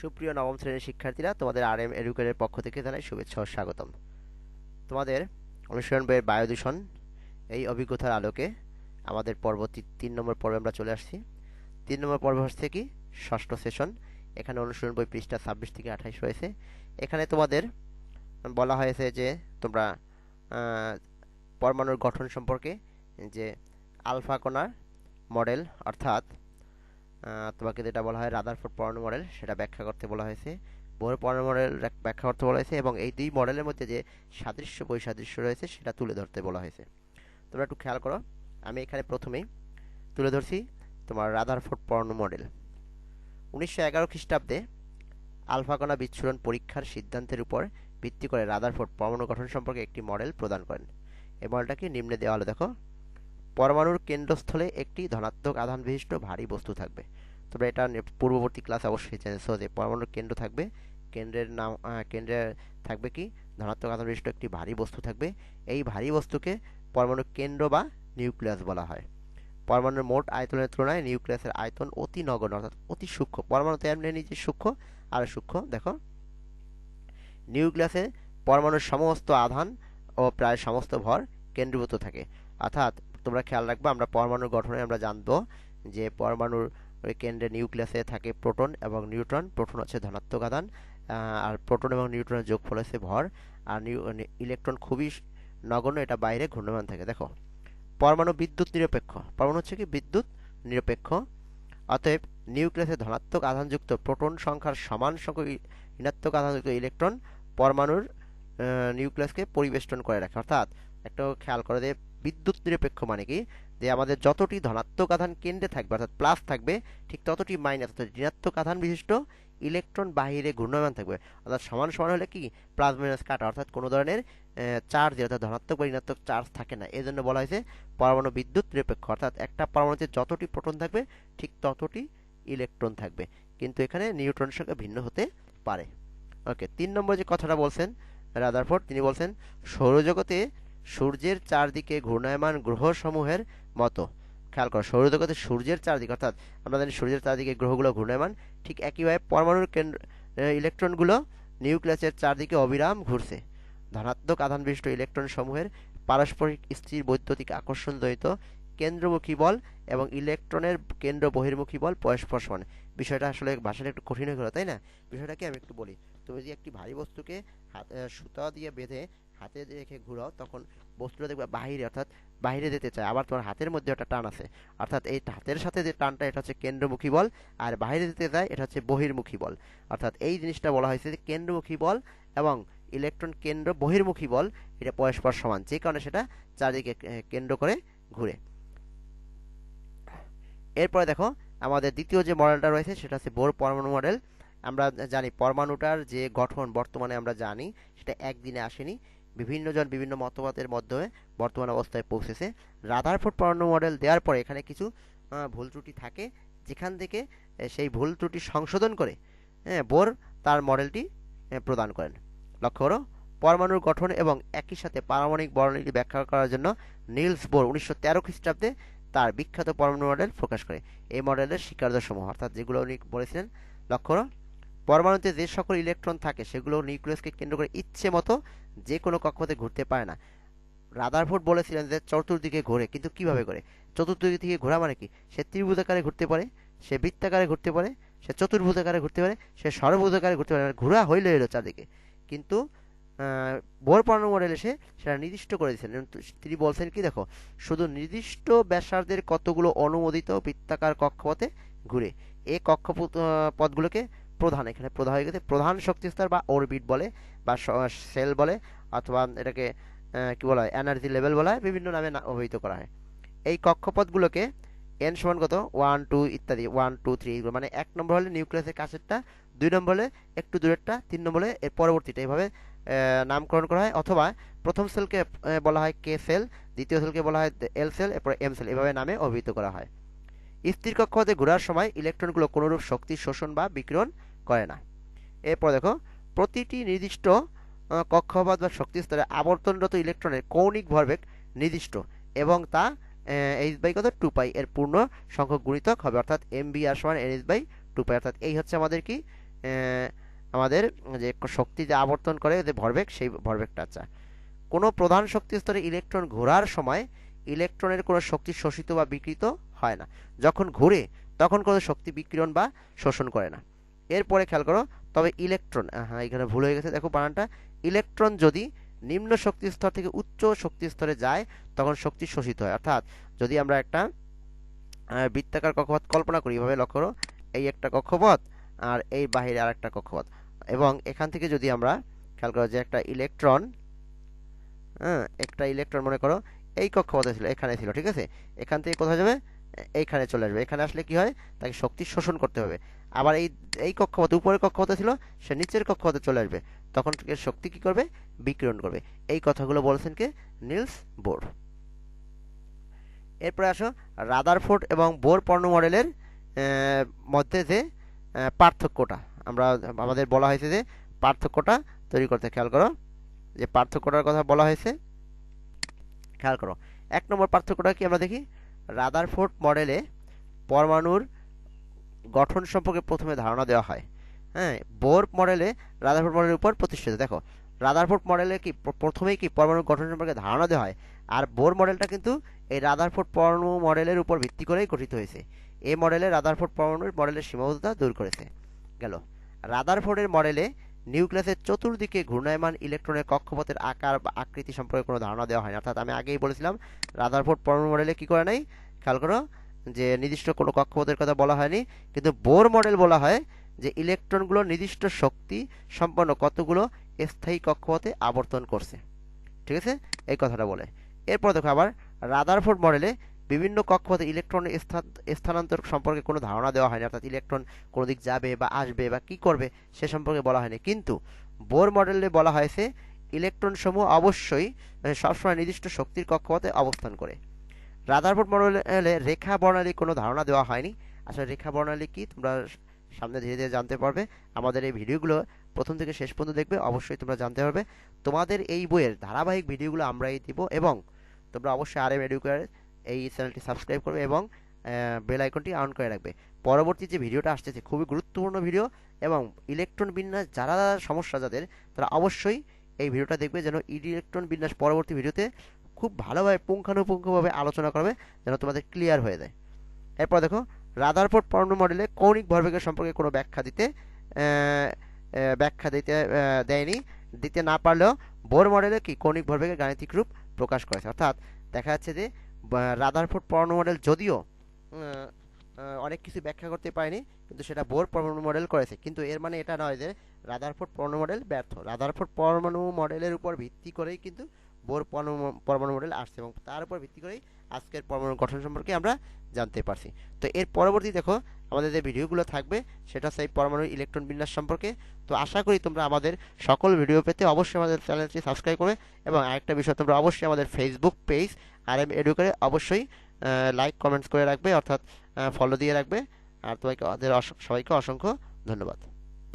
সুপ্রিয় নবম শ্রেণির শিক্ষার্থীরা, তোমাদের আর এম এডুকেটের পক্ষ থেকে জানাই শুভেচ্ছা ও স্বাগতম। তোমাদের অনুশীলন বইয়ের বায়ু দূষণ এই অভিজ্ঞতার আলোকে আমাদের পরবর্তী তিন নম্বর পর্বে আমরা চলে আসছি। তিন নম্বর পর্ব হচ্ছে কি? ষষ্ঠ সেশন। এখানে অনুসরণ বই পৃষ্ঠা ছাব্বিশ থেকে আঠাইশ রয়েছে। এখানে তোমাদের বলা হয়েছে যে তোমরা পরমাণুর গঠন সম্পর্কে যে আলফা কণার মডেল, অর্থাৎ তোমাকে যেটা বলা হয় রাদারফোর্ড পরমাণু মডেল সেটা ব্যাখ্যা করতে বলা হয়েছে। বোর পরমাণু মডেল ব্যাখ্যা করতে বলা হয়েছে এবং এই দুই মডেলের মধ্যে যে সাদৃশ্য, বৈসাদৃশ্য রয়েছে, সেটা তুলে ধরতে বলা হয়েছে। তোমরা একটু খেয়াল করো, আমি এখানে প্রথমেই তুলে ধরছি তোমার রাদারফোর্ড পরমাণু মডেল উনিশশো এগারো খ্রিস্টাব্দে আলফাকণা বিচ্ছুরণ পরীক্ষার সিদ্ধান্তের উপর ভিত্তি করে রাদারফোর্ড পরমাণু গঠন সম্পর্কে একটি মডেল প্রদান করেন। এই মডেলটাকে নিম্নে দেওয়া হলো, দেখো পরমাণুর কেন্দ্রস্থলে একটি ধনাত্মক আধান বিশিষ্ট ভারী বস্তু থাকবে। তোমরা এটা পূর্ববর্তী ক্লাস অবশ্যই জেনেছো যে পরমাণুর কেন্দ্র থাকবে। কেন্দ্রের নাম কেন্দ্রে থাকবে কি? ধনাত্মক আধান বিশিষ্ট একটি ভারী বস্তু থাকবে। এই ভারী বস্তুকে পরমাণুর কেন্দ্র বা নিউক্লিয়াস বলা হয়। পরমাণুর মোট আয়তনের তুলনায় নিউক্লিয়াসের আয়তন অতি নগণ্য, অর্থাৎ অতি সূক্ষ্ম। পরমাণু তো এমনি নিজে সূক্ষ্ম, আর সূক্ষ্ম, দেখো। নিউক্লিয়াসে পরমাণুর সমস্ত আধান ও প্রায় সমস্ত ভর কেন্দ্রীভূত থাকে। অর্থাৎ তোমরা খেয়াল রাখবে, আমরা পরমাণুর গঠনে আমরা জানব যে পরমাণুর কেন্দ্রে নিউক্লিয়াসে থাকে প্রোটন এবং নিউট্রন। প্রোটন হচ্ছে ধনাত্মক আধান আর প্রোটন এবং নিউট্রনের যোগফল হচ্ছে ভর। আর ইলেকট্রন খুবই নগণ্য, এটা বাইরে ঘূর্ণমান থাকে। দেখো, পরমাণু বিদ্যুৎ নিরপেক্ষ। পরমাণু হচ্ছে কি? বিদ্যুৎ নিরপেক্ষ। অতএব নিউক্লিয়াসে ধনাত্মক আধানযুক্ত প্রোটন সংখ্যার সমান সংখ্যক ঋণাত্মক আধানযুক্ত ইলেকট্রন পরমাণুর নিউক্লিয়াসকে পরিবেষ্টন করে রাখে। অর্থাৎ, একটা খেয়াল করে যে বিদ্যুৎ নিরপেক্ষ মানে কি? যে আমাদের যতটি ধনাত্মক আধান কেন্দ্রে থাকবে, অর্থাৎ প্লাস থাকবে, ঠিক ততটি মাইনাস অর্থাৎ ঋণাত্মক আধান বিশিষ্ট ইলেকট্রন বাহিরে ঘূর্ণমান থাকবে। অর্থাৎ সমান সমান হলে কি? প্লাস মাইনাস কাটা, অর্থাৎ কোনো ধরনের চার্জ অর্থাৎ ধনাত্মক বা ঋণাত্মক চার্জ থাকে না। এই জন্য বলা হয়েছে পরমাণু বিদ্যুৎ নিরপেক্ষ, অর্থাৎ একটা পরমাণুতে যতটি প্রোটন থাকবে, ঠিক ততটি ইলেকট্রন থাকবে। কিন্তু এখানে নিউট্রনের সঙ্গে ভিন্ন হতে পারে। ওকে তিন নম্বর যে কথাটা বলছেন রাদারফোর্ড তিনি বলছেন, সৌরজগতে সূর্যের চারদিকে ঘূর্ণায়মান গ্রহসমূহের মতো। খেয়াল করো, সৌরজগতে সূর্যের চারদিকে, অর্থাৎ আমরা জানি সূর্যের চারদিকে গ্রহগুলো ঘূর্ণায়মান, ঠিক একইভাবে পরমাণুর কেন্দ্র ইলেকট্রনগুলো নিউক্লিয়াসের চারদিকে অবিরাম ঘুরছে। ধনাত্মক আধান বিশিষ্ট ইলেকট্রন সমূহের পারস্পরিক স্থির বৈদ্যুতিক আকর্ষণ জড়িত কেন্দ্রমুখী বল এবং ইলেকট্রনের কেন্দ্র বহির্মুখী বল পরস্পর সমান। বিষয়টা আসলে ভাষাটা একটু কঠিন হয়ে গেল, তাই না? বিষয়টাকে আমি একটু বলি। তুমি যদি একটি ভারী বস্তুকে হাত সুতা দিয়ে বেঁধে হাতে রেখে ঘুরাও, তখন বস্তুটা দেখবে বাহিরে, অর্থাৎ বাহিরে যেতে চায়। আবার তোমার হাতের মধ্যে একটা টান আছে। অর্থাৎ এই হাতের সাথে যে টানটা, এটা হচ্ছে কেন্দ্রমুখী বল, আর বাইরে যেতে যায়, এটা হচ্ছে বহির্মুখী বল। অর্থাৎ এই জিনিসটা বলা হয়েছে যে কেন্দ্রমুখী বল এবং ইলেকট্রন কেন্দ্র বহির্মুখী বল, এটা পরস্পর সমান, যে কারণে সেটা চারদিকে কেন্দ্র করে ঘুরে। এরপরে দেখো, আমাদের দ্বিতীয় যে মডেলটা রয়েছে, সেটা হচ্ছে বোর পরমাণু মডেল। আমরা জানি, পরমাণুটার যে গঠন বর্তমানে আমরা জানি, সেটা একদিনে আসেনি। বিভিন্ন জন বিভিন্ন মতবাদের মাধ্যমে বর্তমান অবস্থায় পৌঁছেছে। রাদারফোর্ড পরমাণু মডেল দেওয়ার পরে এখানে কিছু ভুল ত্রুটি থাকে। যেখান থেকে সেই ভুল ত্রুটি সংশোধন করে হ্যাঁ বোর তার মডেলটি প্রদান করেন। লক্ষ্য করো, পরমাণুর গঠন এবং একই সাথে পারমাণবিক বর্ণালী ব্যাখ্যা করার জন্য নীলস বোর উনিশশো তেরো খ্রিস্টাব্দে তার বিখ্যাত পরমাণু মডেল প্রকাশ করে। এই মডেলের স্বীকার্যসমূহ অর্থাৎ যেগুলো উনি বলেছিলেন, লক্ষ্য করো পরমাণুতে যে সকল ইলেকট্রন থাকে, সেগুলো নিউক্লিয়াসকে কেন্দ্র করে ইচ্ছে মতো যে কোনো কক্ষপথে ঘুরতে পারে না। রাদারফোর্ড বলেছিলেন যে, চতুর্দিকে ঘোরে। কিন্তু কীভাবে করে চতুর্দিকে থেকে ঘোরা মানে কি? সে ত্রিভুজাকারে ঘুরতে পারে, সে বৃত্তাকারে ঘুরতে পারে, সে চতুর্ভুজাকারে ঘুরতে পারে, সে সর্বভুজাকারে ঘুরতে পারে। ঘোরা হইলে এলো চারদিকে। কিন্তু বোর পরমাণু মডেল এসে সেটা নির্দিষ্ট করে দিয়েছেন তিনি বলছেন কি, দেখো, শুধু নির্দিষ্ট ব্যাসার্ধের কতগুলো অনুমোদিত বৃত্তাকার কক্ষপথে ঘুরে। এই কক্ষপথ পথগুলোকে প্রধান এখানে। প্রধান হয়ে গেছে, প্রধান শক্তিস্তর বা অরবিট বলে, বা সেল বলে, অথবা এটাকে কি বলা হয় এনার্জি লেভেল বলা হয়, বিভিন্ন নামে অভিহিত করা হয়। এই কক্ষপথগুলোকে এন সমান কত? ওয়ান টু ইত্যাদি ওয়ান টু থ্রি এগুলো। মানে এক নম্বর হলে নিউক্লিয়াসের কাছেরটা, দুই নম্বর হলে একটু দূরেরটা, তিন নম্বর হলে এর পরবর্তীটা। এইভাবে নামকরণ করা হয়, অথবা প্রথম সেলকে বলা হয় কে সেল দ্বিতীয় সেলকে বলা হয় এল সেল এরপর এম সেল এভাবে নামে অভিহিত করা হয়। স্থির কক্ষপথে ঘোরার সময় ইলেকট্রনগুলো কোনোরূপ শক্তি শোষণ বা বিকিরণ করে না। এরপর দেখো, প্রতিটি নির্দিষ্ট কক্ষপথ বা শক্তি স্তরে আবর্তনরত ইলেকট্রনের কৌণিক ভরবেগ নির্দিষ্ট এবং তা এইচ বাই কত? টু পাই এর পূর্ণ সংখ্যক গুণিতক হবে। অর্থাৎ এম বি আর সমান n h by two pi অর্থাৎ এই হচ্ছে আমাদের কি? আমাদের যে শক্তি যে আবর্তন করে যে ভরবেগ, সেই ভরবেগটা আচ্ছা। কোনো প্রধান শক্তি স্তরে ইলেকট্রন ঘোরার সময় ইলেকট্রনের কোনো শক্তি শোষিত বা বিকৃত হয় না। যখন ঘুরে, তখন কোনো শক্তি বিকিরণ বা শোষণ করে না। এরপরে খেয়াল করো, তবে ইলেকট্রন হ্যাঁ এখানে ভুল হয়ে গেছে, দেখো বানানটা ইলেকট্রন যদি নিম্ন শক্তি স্তর থেকে উচ্চ শক্তি স্তরে যায়, তখন শক্তি শোষিত হয়। অর্থাৎ যদি আমরা একটা বৃত্তাকার কক্ষপথ কল্পনা করি, এভাবে লক্ষ্য করো, এই একটা কক্ষপথ আর এই বাহিরে আর একটা কক্ষপথ। এবং এখান থেকে যদি আমরা খেয়াল করো যে একটা ইলেকট্রন হ্যাঁ একটা ইলেকট্রন মনে করো, এই কক্ষপথে ছিল, এখানে ছিল, ঠিক আছে? এখান থেকে কোথায় যাবে? এইখানে চলে আসবে। এখানে আসলে কি হয়? তাকে শক্তি শোষণ করতে হবে। আবার এই এই কক্ষপথে, উপরের কক্ষপথে ছিল, সে নিচের কক্ষপথে চলে আসবে। তখন শক্তি কি করবে? বিকিরণ করবে। এই কথাগুলো বলেছেন কে? Nils bore. এরপরে আসো রাদারফোর্ড এবং বোর পর্ণ মডেলের মধ্যে যে পার্থক্যটা। আমরা, আমাদের বলা হয়েছে যে, পার্থক্যটা তৈরি করতে খেয়াল করো। যে পার্থক্যটার কথা বলা হয়েছে, খেয়াল করো। এক নম্বর পার্থক্যটা কি আমরা দেখি? রাদারফোর্ড মডেলে পরমাণুর গঠন সম্পর্কে প্রথমে ধারণা দেওয়া হয়। হ্যাঁ বোর মডেলে রাদারফোর্ড মডেলের উপর প্রতিষ্ঠিত। দেখো, রাদারফোর্ড মডেলে কি প্রথমেই কি পরমাণুর গঠন সম্পর্কে ধারণা দেওয়া হয়? আর বোর মডেলটা কিন্তু এই রাদারফোর্ড পরমাণু মডেলের উপর ভিত্তি করেই গঠিত হয়েছে। এই মডেলে রাদারফোর্ড পরমাণুর মডেলের সীমাবদ্ধতা দূর করেছে। গেল। রাদারফোর্ডের মডেলে নিউক্লিয়াসের চতুর্দিকে ঘূর্ণায়মান ইলেকট্রনের কক্ষপথের আকার বা আকৃতি সম্পর্কে কোনো ধারণা দেওয়া হয় না অর্থাৎ আমি আগেই বলেছিলাম, রাদারফোর্ড পরমাণু মডেলে কি করে নাই? খেয়াল করো যে নির্দিষ্ট কোনো কক্ষপথের কথা বলা হয়নি, কিন্তু বোর মডেল বলা হয় যে ইলেকট্রনগুলো নির্দিষ্ট শক্তি সম্পন্ন কতগুলো স্থায়ী কক্ষপথে আবর্তন করছে। ঠিক আছে? এই কথাটা বলে। এরপর দেখো আবার রাদারফোর্ড মডেলে বিভিন্ন কক্ষপথে ইলেকট্রনের স্থানান্তর সম্পর্কে কোনো ধারণা দেওয়া হয়নি, অর্থাৎ ইলেকট্রন কোনো দিক যাবে বা আসবে বা কি করবে সে সম্পর্কে বলা হয়নি। কিন্তু বোর মডেলে বলা হয়েছে ইলেকট্রন সমূহ অবশ্যই মানে সবসময় নির্দিষ্ট শক্তির কক্ষপথে অবস্থান করে। রাদারফোর্ড মডেলে রেখা বর্ণালী কোনো ধারণা দেওয়া হয়নি। আসলে রেখা বর্ণালী কি তোমরা সামনে ধীরে ধীরে জানতে পারবে। আমাদের এই ভিডিওগুলো প্রথম থেকে শেষ পর্যন্ত দেখবে, অবশ্যই তোমরা জানতে পারবে। তোমাদের এই বইয়ের ধারাবাহিক ভিডিওগুলো আমরাই দিব এবং তোমরা অবশ্যই আর এম এডুকেয়ার এই চ্যানেলটি সাবস্ক্রাইব করবে এবং বেল আইকনটি অন করে রাখবে। পরবর্তী যে ভিডিওটা আসতেছে খুবই গুরুত্বপূর্ণ ভিডিও এবং ইলেকট্রন বিন্যাস, যারা সমস্যা যাদের, তারা অবশ্যই এই ভিডিওটা দেখবে যেন ইলেকট্রন বিন্যাস পরবর্তী ভিডিওতে খুব ভালোভাবে পুঙ্খানুপুঙ্খভাবে আলোচনা করবে, যেন তোমাদের ক্লিয়ার হয়ে যায়। এরপর দেখো, রাদারফোর্ড পর্ণ মডেলে কৌণিক ভরবেগের সম্পর্কে কোনো ব্যাখ্যা দিতে ব্যাখ্যা দিতে দেয়নি। দিতে না পারলেও বোর মডেলে কি কৌণিক ভরবেগের গাণিতিক রূপ প্রকাশ করেছে। অর্থাৎ দেখা যাচ্ছে যে রাদারফোর্ড পরমাণু মডেল যদিও অনেক কিছু ব্যাখ্যা করতে পারেনি, কিন্তু সেটা বোর পরমাণু মডেল করেছে। কিন্তু এর মানে এটা নয় যে রাদারফোর্ড পরমাণু মডেল ব্যর্থ। রাদারফোর্ড পরমাণু মডেলের উপর ভিত্তি করেই কিন্তু বোর পরমাণু- পরমাণু মডেল আসছে এবং তার উপর ভিত্তি করেই আজকের পরমাণু গঠন সম্পর্কে আমরা জানতে পারছি। তো এর পরবর্তী দেখো, আমাদের যে ভিডিওগুলো থাকবে, সেটা এই পরমাণুর ইলেকট্রন বিন্যাস সম্পর্কে। তো আশা করি তোমরা আমাদের সকল ভিডিও পেতে অবশ্যই আমাদের চ্যানেলটি সাবস্ক্রাইব করবে এবং আরেকটা বিষয় তোমরা অবশ্যই আমাদের ফেসবুক পেজ আর এম এডুকেরে অবশ্যই লাইক কমেন্টস করে রাখবে, অর্থাৎ ফলো দিয়ে রাখবে। আর তোমাকে সবাইকে অসংখ্য ধন্যবাদ।